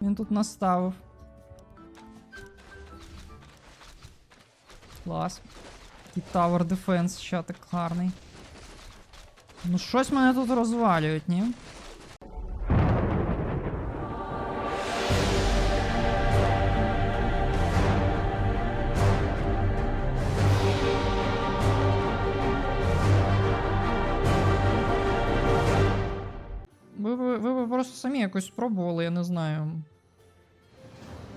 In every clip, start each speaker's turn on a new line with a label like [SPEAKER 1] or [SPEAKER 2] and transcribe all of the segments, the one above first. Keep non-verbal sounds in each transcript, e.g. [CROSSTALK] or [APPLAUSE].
[SPEAKER 1] Він тут наставив. Клас. І Tower Defense ще так гарний. Ну щось мене тут розвалюють, ні? Самі якось спробували, я не знаю.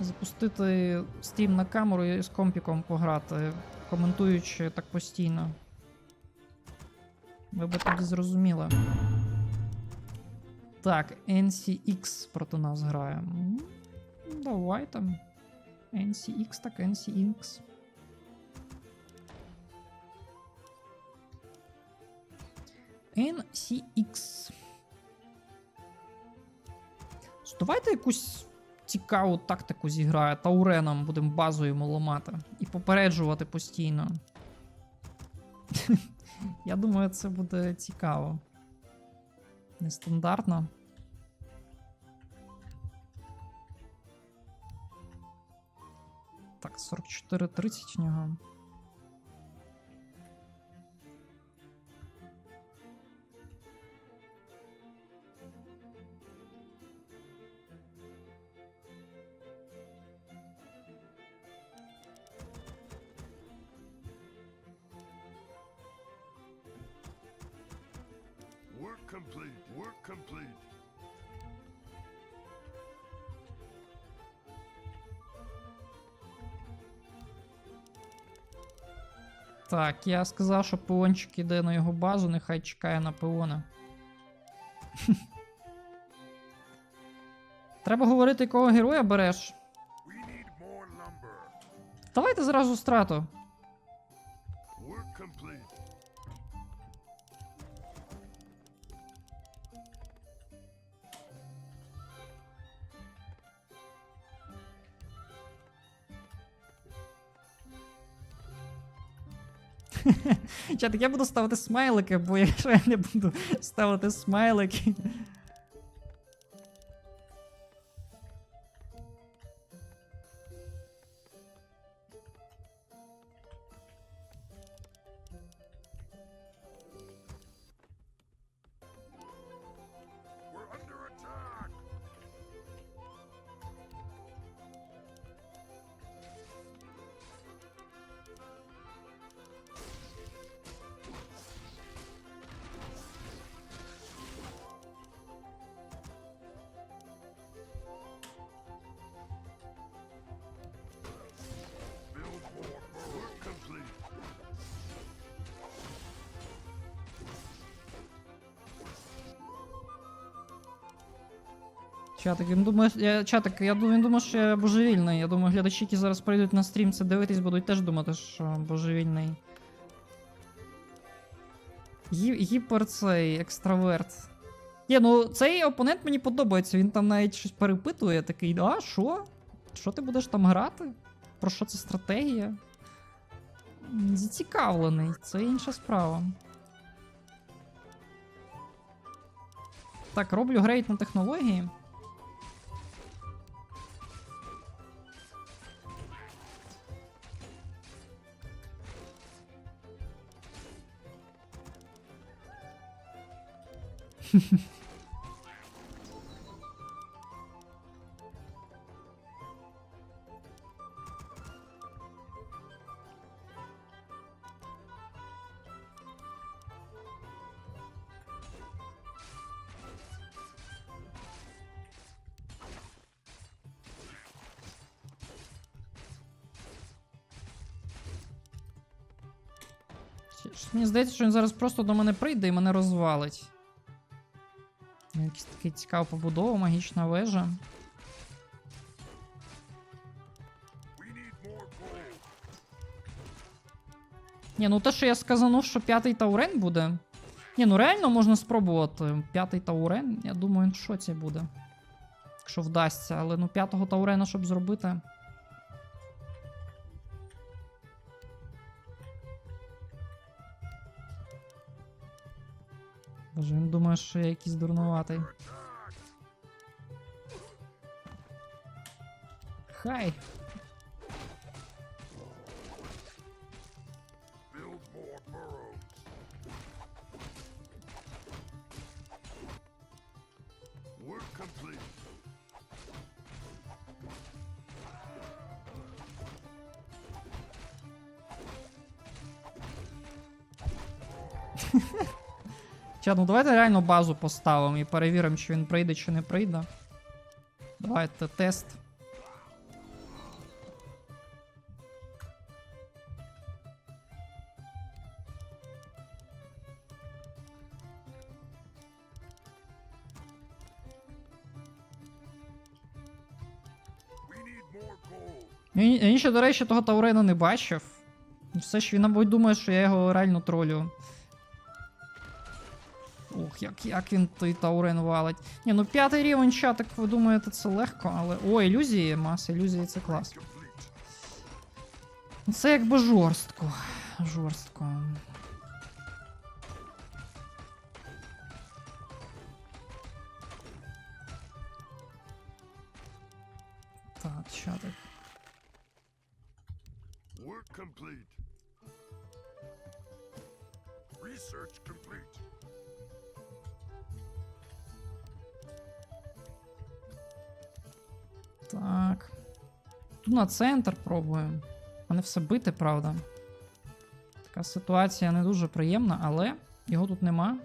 [SPEAKER 1] Запустити стрім на камеру і з компіком пограти, коментуючи так постійно. Ви б тоді зрозуміли. Так, NCX проти нас грає. М, Давай там. NCX, так NCX. NCX. Давайте якусь цікаву тактику зіграє. Тауреном будемо базу йому ламати. І попереджувати постійно. [LAUGHS] Я думаю, це буде цікаво. Нестандартно. Так, 44-30 в нього.
[SPEAKER 2] Complete. Work complete.
[SPEAKER 1] Так, я сказав, що пиончик іде на його базу, нехай чекає на пиона. [LAUGHS] Треба говорити, якого героя береш. Давайте зразу страту. Чатик, я буду ставити смайлики, бо якщо я не буду ставити смайлики. Чатик, він думає, я, чатик, я він думає, що я божевільний. Я думаю, глядачі, які зараз прийдуть на стрім це дивитись, будуть теж думати, що божевільний. Гі, гіпер цей екстраверт. Ні, ну цей опонент мені подобається. Він там навіть щось перепитує, такий, а що? Що ти будеш там грати? Про що це стратегія? Зацікавлений, це інша справа. Так, роблю грейд на технології. Мені здається, що він зараз просто до мене прийде і мене розвалить. Ну, Якась така цікава побудова, магічна вежа. Ні, ну те, що я сказанув, що п'ятий таурен буде. Ні, ну реально можна спробувати. П'ятий таурен, я думаю, що це буде. Якщо вдасться, але ну п'ятого таурена, щоб зробити. Боже, він думає, що я якийсь дурнуватий. Хай. Чат, ну давайте реально базу поставимо і перевіримо, чи він прийде, чи не прийде. Давайте тест. Він ще, до речі, того Таурена не бачив. Все ж він, мабуть, думає, що я його реально тролю. Як, як він той Таурен валить. Ні, ну п'ятий рівень чатик, ви думаєте, це легко, але. О, ілюзії, маса, ілюзії це клас. Це якби жорстко. Жорстко. Так, чатик. На центр пробуємо. Мене все бити, правда. Така ситуація не дуже приємна, але його тут нема.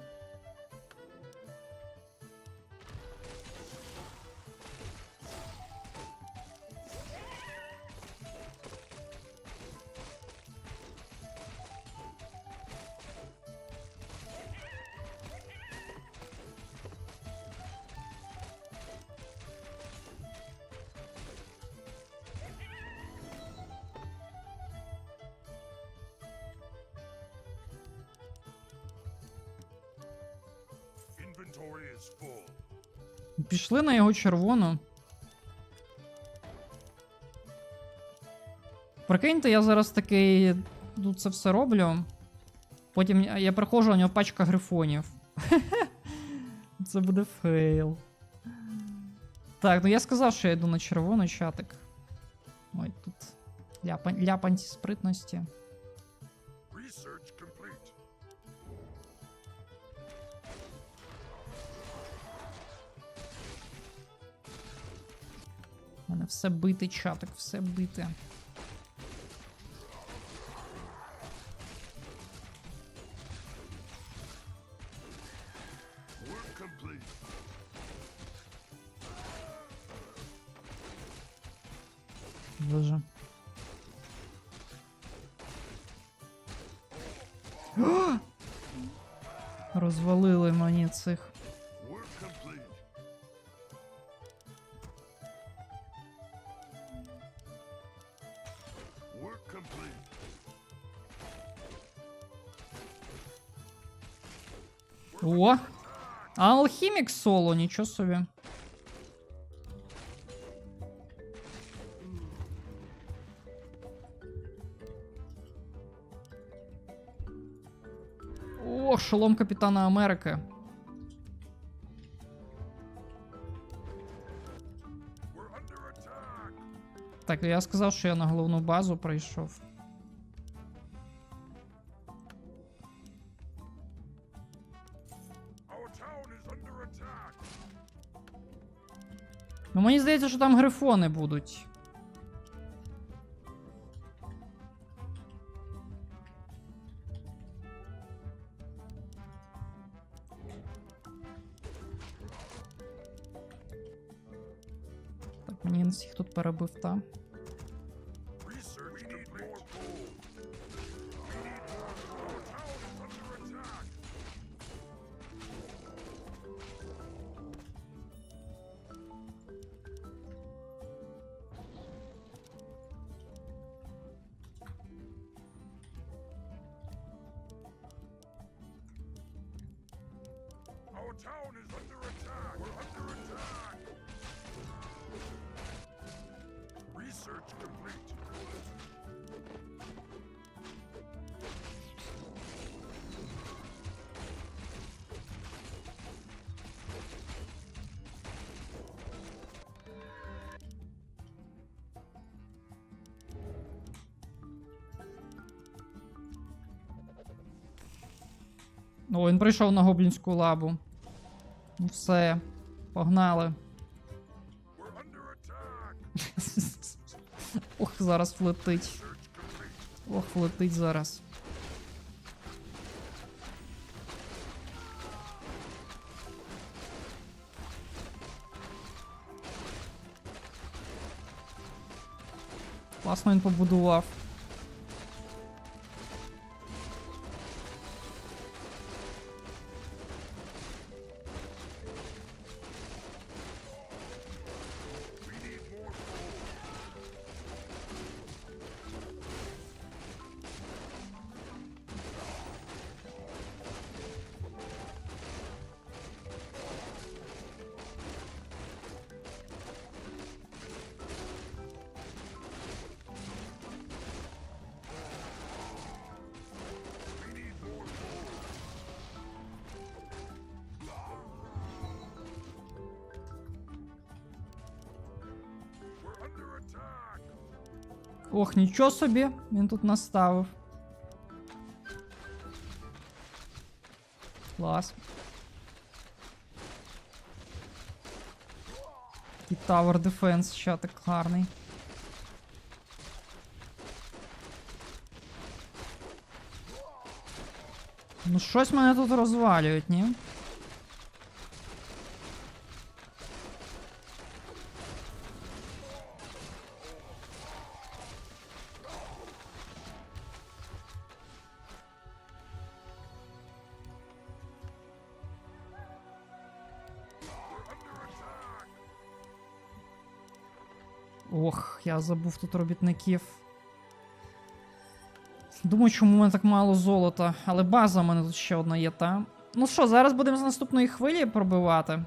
[SPEAKER 1] Пішли на його червону. Прикиньте, я зараз такий тут це все роблю. Потім я я приходжу, у нього пачка грифонів. [LAUGHS] Це буде фейл. Так, ну я сказав, що я йду на червоний чатик. Ой, тут ляпань, ляпанці спритності. Мене все бити чатик, все бити.
[SPEAKER 2] Complete.
[SPEAKER 1] О! Алхімік соло, нічого собі. О, шолом Капітана Америки. Так, я сказав, що я на головну базу прийшов. Ну мені здається, що там грифони будуть. Він всіх О, він прийшов на гоблінську лабу. Ну все, погнали. [LAUGHS] Ох, зараз влетить. Ох, влетить зараз. Класно він побудував. Ох, нічого собі, він тут наставив. Клас. Такий Tower Defense ще так гарний. Ну щось мене тут розвалюють, ні? Забув тут робітників. Думаю, чому в мене так мало золота, але база в мене тут ще одна є, та. Ну що, зараз будемо з наступної хвилі пробивати.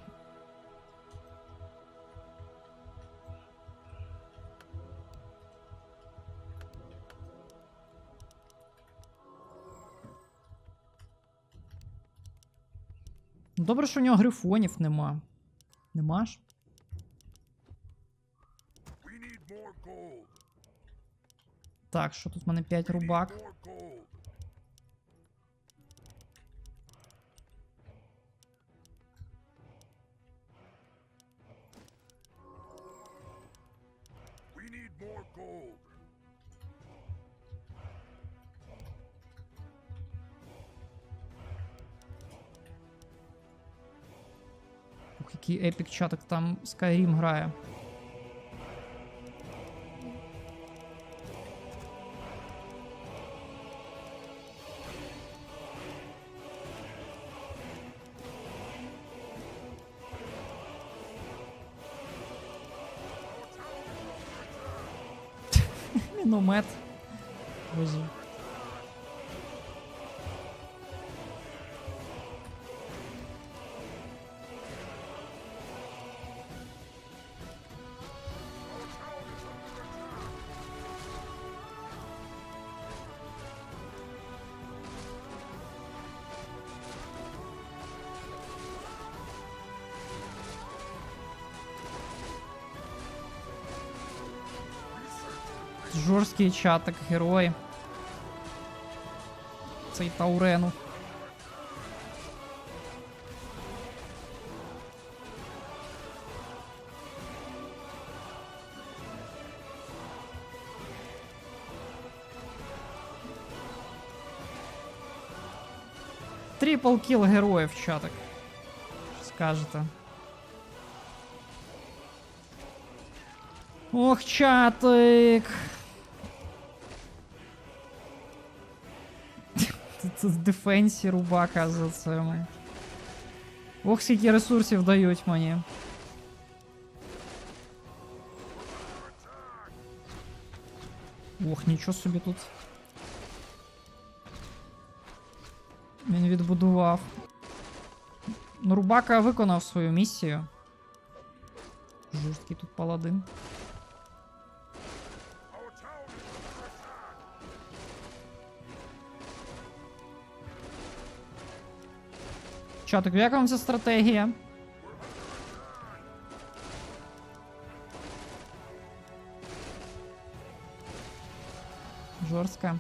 [SPEAKER 1] Добре, що у нього грифонів нема. Нема ж? Так, що тут в мене 5
[SPEAKER 2] We need
[SPEAKER 1] рубак.
[SPEAKER 2] more gold. We need more gold.
[SPEAKER 1] Ух, який епік чатик там Skyrim грає. Боже. Жорсткий чатик, герой. Цей Таурену. Трипл кіл героїв чатик. Скажете? Ох, чатик. В дефенсі рубака за цими. Ох, скільки ресурсів дають мені. Ох, нічого собі тут. Він відбудував. Ну, Рубака виконав свою місію. Жорсткий тут паладин. Чатик, як вам ця стратегія? Жорстка.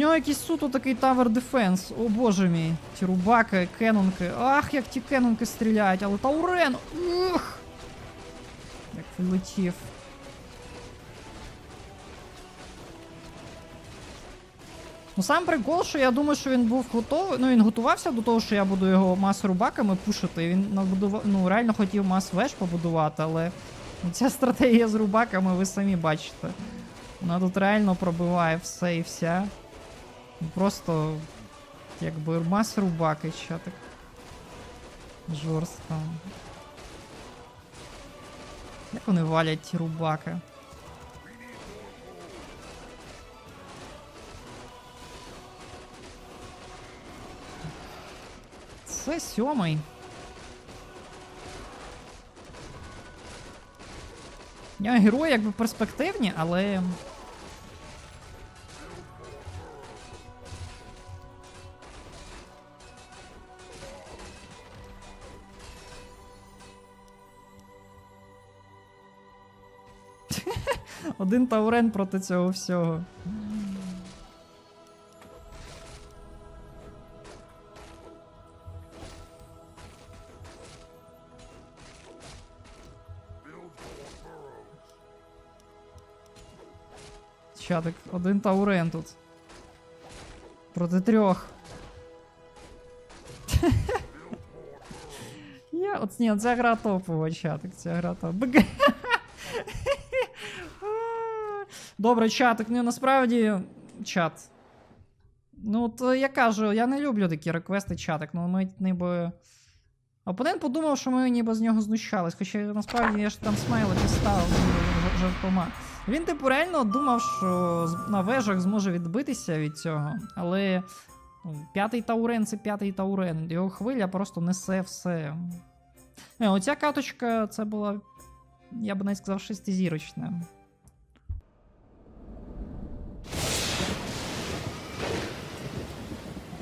[SPEAKER 1] Нього якийсь суто такий тавер дефенс. О боже мій. Ті рубаки, кенонки. Ах, як ті кенонки стріляють, але Таурен! Ух! Як прилетів. Ну сам прикол, що я думаю, що він був готовий. Ну він готувався до того, що я буду його мас рубаками пушити. Він набудував, ну реально хотів мас веш побудувати, але ця стратегія з рубаками ви самі бачите. Вона тут реально пробиває все і вся. Ну, Просто якби мас рубаки ще так. Жорстко. Як вони валять рубаки? Це сьомий. Я герої якби перспективні, але. Один таурен проти цього всього. Чатик, один таурен тут. Проти трьох. [LAUGHS] Я, от, ні, ця гра топова, чатик, ця гра топова. [LAUGHS] Добре, чатик, ну насправді чат. Ну, то я кажу, я не люблю такі реквести чатик, ну ми ніби. Опонент подумав, що ми ніби з нього знущались, хоча насправді я ж там смайлики ставив ніби жартома. Він, типу, реально думав, що на вежах зможе відбитися від цього, але ну, п'ятий таурен це п'ятий таурен. Його хвиля просто несе все. Не, оця каточка це була, я би навіть сказав, шестизірочна.